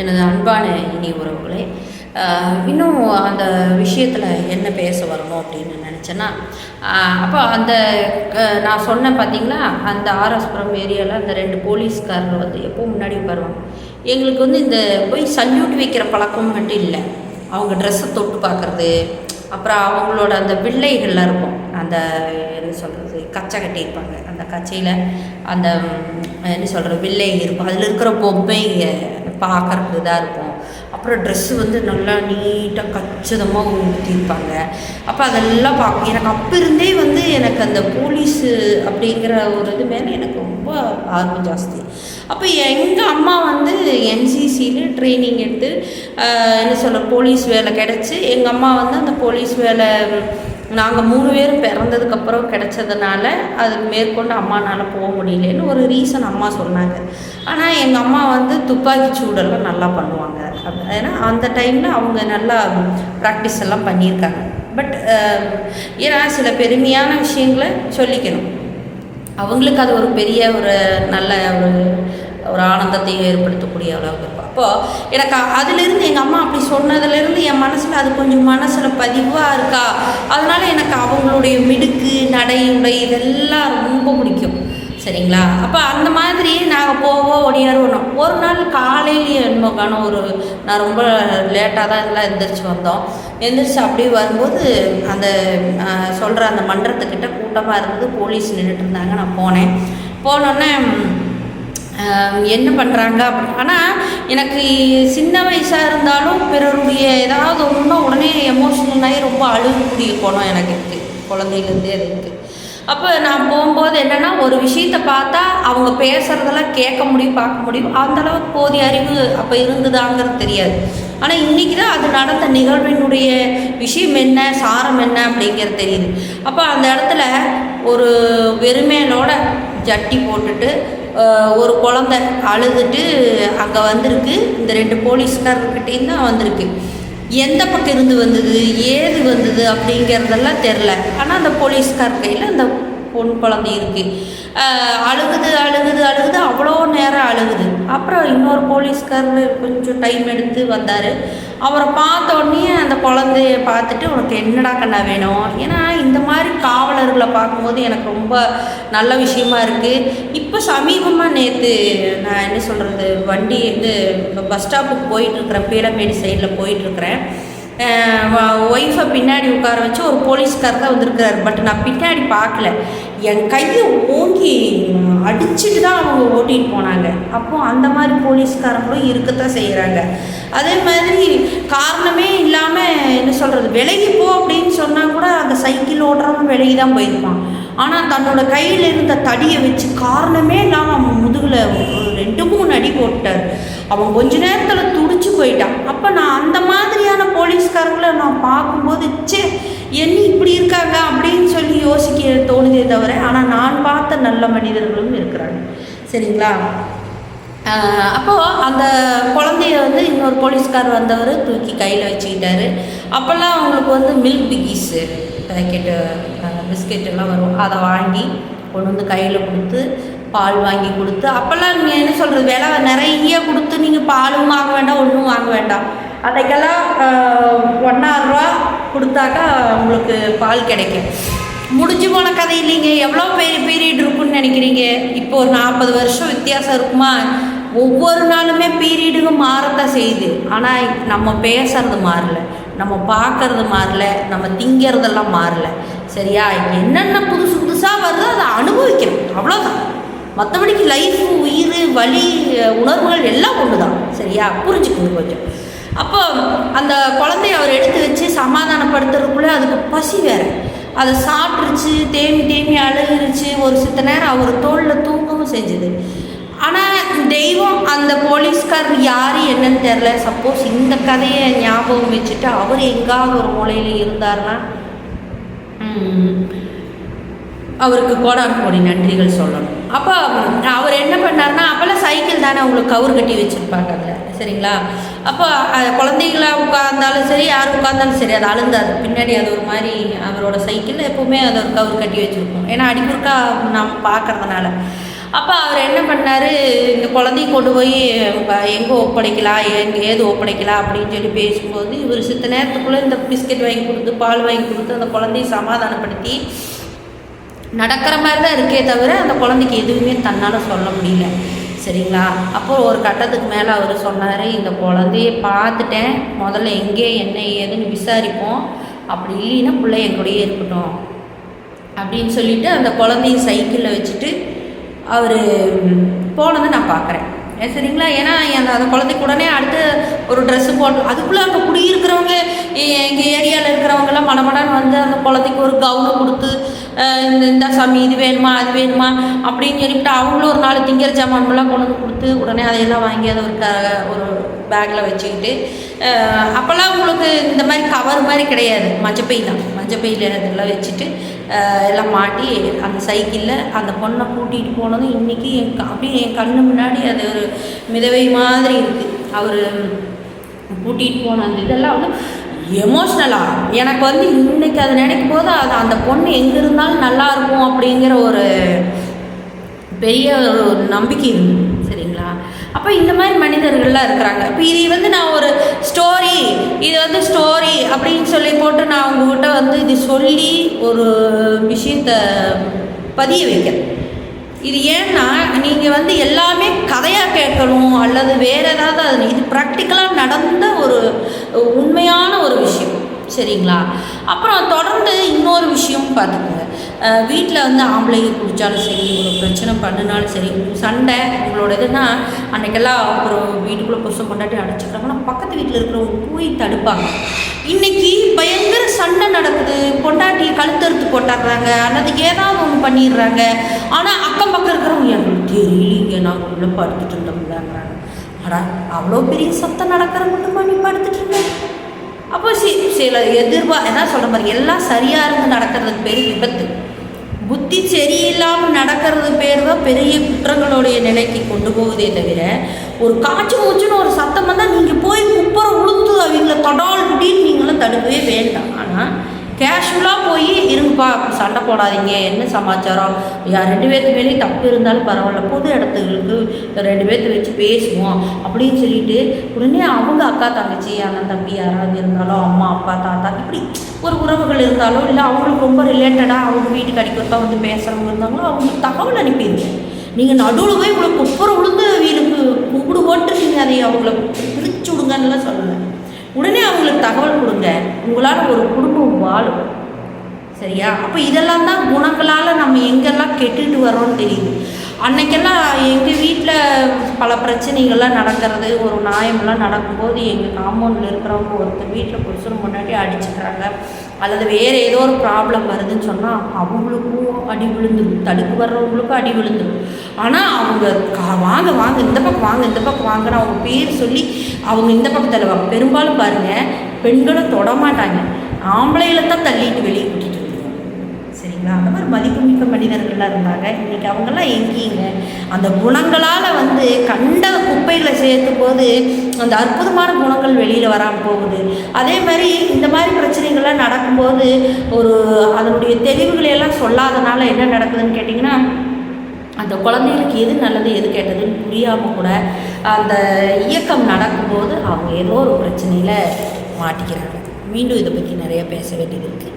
எனது அன்பான இனி உறவுகளே இன்னும் அந்த விஷயத்தில் என்ன பேச வரணும் அப்படின்னு நினச்சேன்னா அப்போ அந்த நான் சொன்னேன் பார்த்தீங்களா அந்த ஆர்எஸ்புரம் ஏரியாவில் அந்த ரெண்டு போலீஸ்காரர் வந்து எப்போ முன்னாடி வருவாங்க எங்களுக்கு வந்து இந்த போய் சல்யூட் வைக்கிற பழக்கம் மட்டும் இல்லை. அவங்க ட்ரெஸ்ஸை தொட்டு பார்க்குறது அப்புறம் அவங்களோட அந்த பிள்ளைகள்லாம் இருக்கும். அந்த என்ன சொல்கிறது கச்சை கட்டியிருப்பாங்க. அந்த கச்சையில் அந்த என்ன சொல்கிற வில்லை இருக்கும். அதில் இருக்கிற பொம்மைங்க பார்க்கறதுக்கு இதாக இருக்கும் அப்புறம் ட்ரெஸ்ஸு வந்து நல்லா நீட்டாக கச்சிதமாக ஊற்றிருப்பாங்க அப்போ அதெல்லாம் பார்க்க எனக்கு அப்போ இருந்தே வந்து எனக்கு அந்த போலீஸு அப்படிங்கிற ஒரு இது மேலே எனக்கு ரொம்ப ஆர்வம் ஜாஸ்தி. அப்போ எங்கள் அம்மா வந்து என்சிசியில் ட்ரைனிங் எடுத்து என்ன சொல்ல போலீஸ் வேலை கிடச்சி எங்கள் அம்மா வந்து அந்த போலீஸ் வேலை நாங்கள் மூணு பேரும் பிறந்ததுக்கப்புறம் கிடைச்சதுனால அது மேற்கொண்டு அம்மானால் போக முடியலன்னு ஒரு ரீசன் அம்மா சொன்னாங்க. ஆனால் எங்கள் அம்மா வந்து துப்பாக்கி சூடெல்லாம் நல்லா பண்ணுவாங்க. ஏன்னா அந்த டைமில் அவங்க நல்லா ப்ராக்டிஸ் எல்லாம் பண்ணியிருக்காங்க. பட் ஏன்னா சில பெருமையான விஷயங்களை சொல்லிக்கணும். அவங்களுக்கு அது ஒரு பெரிய ஒரு நல்ல ஒரு ஒரு ஆனந்தத்தை ஏற்படுத்தக்கூடிய அளவுக்கு இருக்கும். அப்போது எனக்கு அதுலேருந்து எங்கள் அம்மா அப்படி சொன்னதுலேருந்து என் மனசில் அது கொஞ்சம் மனசில் பதிவாக இருக்கா? அதனால் எனக்கு அவங்களுடைய மிடுக்கு நடை உடை இதெல்லாம் ரொம்ப பிடிக்கும். சரிங்களா? அப்போ அந்த மாதிரி நாங்கள் போவோம் ஒடியாருவோம். ஒரு நாள் காலையிலேயே என்னமோ காணும் ஒரு நான் ரொம்ப லேட்டாக தான் இதெல்லாம் எந்திரிச்சு வந்தோம். எந்திரிச்சு அப்படியே வரும்போது அந்த சொல்கிற அந்த மன்றத்துக்கிட்ட கூட்டமாக இருந்தது போலீஸ் நின்றுட்டு இருந்தாங்க. நான் போனேன். போனோடனே என்ன பண்ணுறாங்க அப்படி. ஆனால் எனக்கு சின்ன வயசாக இருந்தாலும் பிறருடைய ஏதாவது ஒன்றுனா உடனே எமோஷனல் ஆகி ரொம்ப அழுகக்கூடிய குணம் எனக்கு இருக்குது குழந்தையிலேருந்தே அது இருக்குது அப்போ நான் போகும்போது என்னென்னா ஒரு விஷயத்தை பார்த்தா அவங்க பேசுகிறதெல்லாம் கேட்க முடியும் பார்க்க முடியும். அந்தளவுக்கு போதிய அறிவு அப்போ இருந்ததாங்கிறது தெரியாது. ஆனால் இன்றைக்கி தான் அது நடந்த நிகழ்வினுடைய விஷயம் என்ன சாரம் என்ன அப்படிங்கிறது தெரியுது. அப்போ அந்த இடத்துல ஒரு வெறுமையிலோட ஜட்டி போட்டுட்டு ஒரு குழந்தை அழுதுட்டு அங்கே வந்திருக்கு. இந்த ரெண்டு போலீஸ்காரர்கிட்டையும் தான் வந்திருக்கு. எந்த பக்கம் இருந்து வந்தது ஏது வந்தது அப்படிங்கிறதெல்லாம் தெரில ஆனால் அந்த போலீஸ்கார் கையில் அந்த பொன் குழந்தை இருக்குது அழுகுது அழுகுது அழுகுது அவ்வளோ நேரம் அழுகுது. அப்புறம் இன்னொரு போலீஸ்காரர் கொஞ்சம் டைம் எடுத்து வந்தார். அவரை பார்த்த உடனே அந்த குழந்தைய பார்த்துட்டு உனக்கு என்னடா கண்ணா வேணும்? ஏன்னா இந்த மாதிரி காவலர்களை பார்க்கும்போது எனக்கு ரொம்ப நல்ல விஷயமா இருக்குது இப்போ சமீபமாக நேற்று நான் என்ன சொல்கிறது வண்டி வந்து பஸ் ஸ்டாப்புக்கு போயிட்டுருக்குறேன் பீலமேடு சைடில் போயிட்டுருக்குறேன் ஒய்ஃபை பின்னாடி உட்கார வச்சு ஒரு போலீஸ்கார் தான் வந்திருக்கிறாரு. பட் நான் பின்னாடி பார்க்கல. என் கையை ஓங்கி அடிச்சுட்டு தான் அவங்க ஓட்டிகிட்டு போனாங்க. அப்போ அந்த மாதிரி போலீஸ்காரங்களும் இருக்கத்தான் செய்கிறாங்க அதே மாதிரி காரணமே இல்லாமல் என்ன சொல்கிறது விலகி போ அப்படின்னு சொன்னால் கூட அந்த சைக்கிள் ஓடுறவங்க விலகி தான் போயிருப்பான். ஆனால் தன்னோட கையில் இருந்த தடியை வச்சு காரணமே இல்லாமல் அவன் முதுகில் ஒரு ரெண்டு மூணு அடி போட்டார் அவன் கொஞ்ச நேரத்தில் துடிச்சு போயிட்டான். அப்போ நான் அந்த மாதிரியான போலீஸ்காரங்களை நான் பார்க்கும்போது சே என்ன இப்படி இருக்காங்க அப்படின்னு சொல்லி யோசிக்க தோணுதே தவிர ஆனால் நான் பார்த்த நல்ல மனிதர்களும் இருக்கிறாங்க. சரிங்களா? அப்போது அந்த குழந்தைய வந்து இன்னொரு போலீஸ்கார் வந்தவர் தூக்கி கையில் வச்சுக்கிட்டாரு. அப்போல்லாம் அவங்களுக்கு வந்து மில்க் பிக்கிஸு பேக்கெட்டு பிஸ்கெட் எல்லாம் வரும். அதை வாங்கி கொண்டு வந்து கையில் கொடுத்து பால் வாங்கி கொடுத்து அப்போல்லாம் நீங்கள் என்ன சொல்கிறது விலை நிறைய கொடுத்து நீங்கள் பாலும் வாங்க வேண்டாம் ஒன்றும் வாங்க வேண்டாம். அதைக்கெல்லாம் ஒன்றாயிரரூவா கொடுத்தாக்கா உங்களுக்கு பால் கிடைக்கும். முடிஞ்சு போன கதை இல்லைங்க. எவ்வளோ பெரிய பீரியட் இருக்குன்னு நினைக்கிறீங்க? இப்போ ஒரு நாற்பது வருஷம் வித்தியாசம் இருக்குமா? ஒவ்வொரு நாளுமே பீரியடுங்க மாறத்தான் செய்யுது. ஆனால் நம்ம பேசுறது மாறல. நம்ம பார்க்கறது மாறல. நம்ம திங்கிறதெல்லாம் மாறல. சரியா? என்னென்ன புதுசு புதுசாக வருதோ அதை மற்றபடிக்கு லைஃப் உயிர் வலி உணர்வுகள் எல்லாம் ஒன்று தான் சரியா? புரிஞ்சுக்கணும் கொஞ்சம். அப்போ அந்த குழந்தைய அவர் எடுத்து வச்சு சமாதானப்படுத்துறதுக்குள்ளே அதுக்கு பசி வேறு. அதை சாப்பிட்ருச்சு தேமி தேமி அழுகிருச்சு. ஒரு சித்த நேரம் அவர் தோளில் தூங்கவும் செஞ்சுது. ஆனால் தெய்வம் அந்த போலீஸ்கார் யார் என்னன்னு தெரில சப்போஸ் இந்த கதையை ஞாபகம் வச்சுட்டு அவர் எங்காவது ஒரு மூலையில் இருந்தாருன்னா அவருக்கு கோடான கோடி நன்றிகள் சொல்லணும். அப்போ அவர் என்ன பண்ணாருன்னா அப்போல்லாம் சைக்கிள் தானே அவங்களுக்கு கவுர் கட்டி வச்சுருப்பாங்க அதில் சரிங்களா? அப்போ அஹ், உட்கார்ந்தாலும் சரி யார் உட்கார்ந்தாலும் சரி அது அழுந்தாது. பின்னாடி அது ஒரு மாதிரி அவரோட சைக்கிள் எப்போவுமே அது ஒரு கவுர் கட்டி வச்சுருப்போம் ஏன்னா அடிக்குறுக்கா நாம் பார்க்கறதுனால. அப்போ அவர் என்ன பண்ணார் இந்த குழந்தைய கொண்டு போய் எங்கே ஒப்படைக்கலாம் எங்கே ஏது ஒப்படைக்கலாம் அப்படின்னு சொல்லி பேசும்போது இவர் சித்த நேரத்துக்குள்ளே இந்த பிஸ்கட் வாங்கி கொடுத்து பால் வாங்கி கொடுத்து அந்த குழந்தைய சமாதானப்படுத்தி நடக்கிற மாதிரி தான் இருக்கே தவிர அந்த குழந்தைக்கு எதுவுமே தன்னால் சொல்ல முடியல. சரிங்களா? அப்போ ஒரு கட்டத்துக்கு மேலே அவர் சொன்னார் இந்த குழந்தைய பார்த்துட்டேன். முதல்ல எங்கே என்ன ஏதுன்னு விசாரிப்போம். அப்படி இல்லைன்னா பிள்ளை என் கூடயே இருக்கட்டும். அப்படின்னு சொல்லிட்டு அந்த குழந்தைய சைக்கிளில் வச்சுட்டு அவர் போனதை நான் பார்க்குறேன். சரிங்களா? ஏன்னா அந்த அந்த குழந்தைக்கு உடனே அடுத்து ஒரு ட்ரெஸ்ஸு போட்டு அதுக்குள்ளே அங்கே குடியிருக்கிறவங்க எங்கள் ஏரியாவில் இருக்கிறவங்கெல்லாம் மடமடான்னு வந்து அந்த குழந்தைக்கு ஒரு கவுனை கொடுத்து இந்த இந்த சாமி இது வேணுமா அது வேணுமா அப்படின்னு சொல்லிவிட்டு அவங்களும் ஒரு நாலு திங்கிற ஜாமான்லாம் கொண்டு வந்து கொடுத்து உடனே அதையெல்லாம் வாங்கி அதை ஒரு க ஒரு பேக்கில் வச்சுக்கிட்டு அப்போல்லாம் உங்களுக்கு இந்த மாதிரி கவர் மாதிரி கிடையாது. மஞ்சப்பை தான். மஞ்சப்பையில் இதெல்லாம் வச்சுட்டு எல்லாம் மாட்டி அந்த சைக்கிளில் அந்த பொண்ணை கூட்டிகிட்டு போனதும் இன்றைக்கி என் அப்படியே என் கண்ணு முன்னாடி அது ஒரு மிதவை மாதிரி இருக்குது அவர் கூட்டிகிட்டு போன அந்த இதெல்லாம் வந்து எமோஷ்னலாக எனக்கு வந்து இன்னைக்கு அதை நினைக்கும் போது அது அந்த பொண்ணு எங்கே இருந்தாலும் நல்லா இருக்கும் அப்படிங்கிற ஒரு பெரிய ஒரு நம்பிக்கை இருக்கு சரிங்களா? அப்போ இந்த மாதிரி மனிதர்கள்லாம் இருக்கிறாங்க. இப்போ இது வந்து நான் ஒரு ஸ்டோரி இது வந்து ஸ்டோரி அப்படின்னு சொல்லி போட்டு நான் உங்ககிட்ட வந்து இது சொல்லி ஒரு விஷயத்தை பதிய வைக்கிறேன். இது ஏன்னா நீங்கள் வந்து எல்லாமே கதையாக கேட்கணும் அல்லது வேறு ஏதாவது அது இது ப்ராக்டிக்கலாக நடந்த ஒரு உண்மையான ஒரு விஷயம். சரிங்களா? அப்புறம் தொடர்ந்து இன்னொரு விஷயம் பார்த்துக்கோங்க. வீட்டில் வந்து ஆம்பளைங்க குடித்தாலும் சரி ஒரு பிரச்சனை பண்ணினாலும் சரி சண்டை உங்களோட இதுனா அன்னைக்கெல்லாம் ஒரு வீட்டுக்குள்ளே புருஷன் கொண்டாட்டி அடைச்சிக்கிறாங்கன்னா பக்கத்து வீட்டில் இருக்கிறவங்க போய் தடுப்பாங்க. இன்னைக்கு பயங்கர சண்டை நடக்குது. பொண்டாட்டி கழுத்தறுத்து போட்டாடுறாங்க அல்லது ஏதாவது ஒன்று பண்ணிடுறாங்க. ஆனால் அக்கம் பக்கம் இருக்கிறவங்க எங்களுக்கு தெரியலீங்க நாங்கள் உள்ள படுத்துட்டு இருந்தோம்லாங்கிறாங்க. அடா அவ்வளோ பெரிய சத்தம் நடக்கிற மட்டுமா நீ படுத்துட்டு இருந்தேன் அப்போ சி சில எதிர்பா என்ன சொல்கிற மாதிரி எல்லாம் சரியாக இருந்து நடக்கிறதுக்கு பேர் விபத்து. புத்தி சரியில்லாமல் நடக்கிறது பேர் தான் பெரிய குற்றங்களுடைய நிலைக்கு கொண்டு போகுதே தவிர ஒரு காய்ச்சி மூச்சுன்னு ஒரு சத்தம் வந்தால் நீங்கள் போய் குப்பரை உளுந்து அவங்கள தொடால் அப்படின்னு நீங்களும் தடுக்கவே வேண்டாம். ஆனால் கேஷுவலாக போய் இருங்கப்பா சண்டை போடாதீங்க என்ன சமாச்சாரம்? யார் ரெண்டு பேர்த்து மேலேயும் தப்பு இருந்தாலும் பரவாயில்ல பொது இடத்துகளுக்கு ரெண்டு பேர்த்து வச்சு பேசுவோம் அப்படின்னு சொல்லிட்டு உடனே அவங்க அக்கா தங்கச்சி அண்ணன் தம்பி யாராவது இருந்தாலும் அம்மா அப்பா தாத்தா இப்படி ஒரு உறவுகள் இருந்தாலோ இல்லை அவங்களுக்கு ரொம்ப ரிலேட்டடாக அவங்க வீட்டுக்கு அடிக்கொத்தா வந்து பேசுகிறவங்க இருந்தாங்களோ அவங்களுக்கு தகவல் அனுப்பிடுங்க. நீங்கள் நடுவில் போய் உங்களுக்கு குப்புற உளுந்து வீட்டுக்கு கும்பிடு போட்டு நீங்கள் அதை அவங்கள பிரிச்சு விடுங்கன்னுலாம் சொல்லலை. உடனே அவங்களுக்கு தகவல் கொடுங்க. உங்களால் ஒரு குடும்பம் வாழும். சரியா? அப்போ இதெல்லாம் தான் குணங்களால் நம்ம எங்கெல்லாம் கெட்டுட்டு வரோம்னு தெரியுது. அன்னைக்கெல்லாம் எங்கள் வீட்டில் பல பிரச்சனைகள்லாம் நடக்கிறது ஒரு நியாயமெல்லாம் நடக்கும்போது எங்கள் காம்பவுண்டில் இருக்கிறவங்க ஒருத்தர் வீட்டில் புருஷன் முன்னாடி அடிச்சுக்கிறாங்க அல்லது வேறு ஏதோ ஒரு ப்ராப்ளம் வருதுன்னு சொன்னால் அவங்களுக்கும் அடி விழுந்துடும் தடுக்கு வர்றவங்களுக்கும் அடி விழுந்துடும் ஆனால் அவங்க கா- வாங்க வாங்க இந்த பக்கம் வாங்க இந்த பக்கம் வாங்கன்னு அவங்க பேர் சொல்லி அவங்க இந்த பக்கம் தள்ளுவாங்க பெரும்பாலும் பாருங்கள் பெண்களும் தொடமாட்டாங்க ஆம்பளைகளை தான் தள்ளிட்டு வெளியே கூட்டிகிட்டு சரிங்களா? அந்த மாதிரி மதிப்புமிக்க மனிதர்கள்லாம் இருந்தாங்க. இன்றைக்கி அவங்கெல்லாம் எங்கேங்க? அந்த குணங்களால் வந்து கண்ட குப்பைகளை சேர்த்தும் போது அந்த அற்புதமான குணங்கள் வெளியில் வராமல் போகுது. அதே மாதிரி இந்த மாதிரி பிரச்சனைகள்லாம் நடக்கும்போது ஒரு அதனுடைய தெளிவுகளை எல்லாம் சொல்லாதனால என்ன நடக்குதுன்னு கேட்டிங்கன்னா அந்த குழந்தைகளுக்கு எது நல்லது எது கெட்டதுன்னு புரியாமல் கூட அந்த இயக்கம் நடக்கும்போது அவங்க ஏதோ ஒரு பிரச்சனையில் மாட்டிக்கிறாங்க. மீண்டும் இதை பற்றி நிறைய பேச வேண்டியது இருக்குது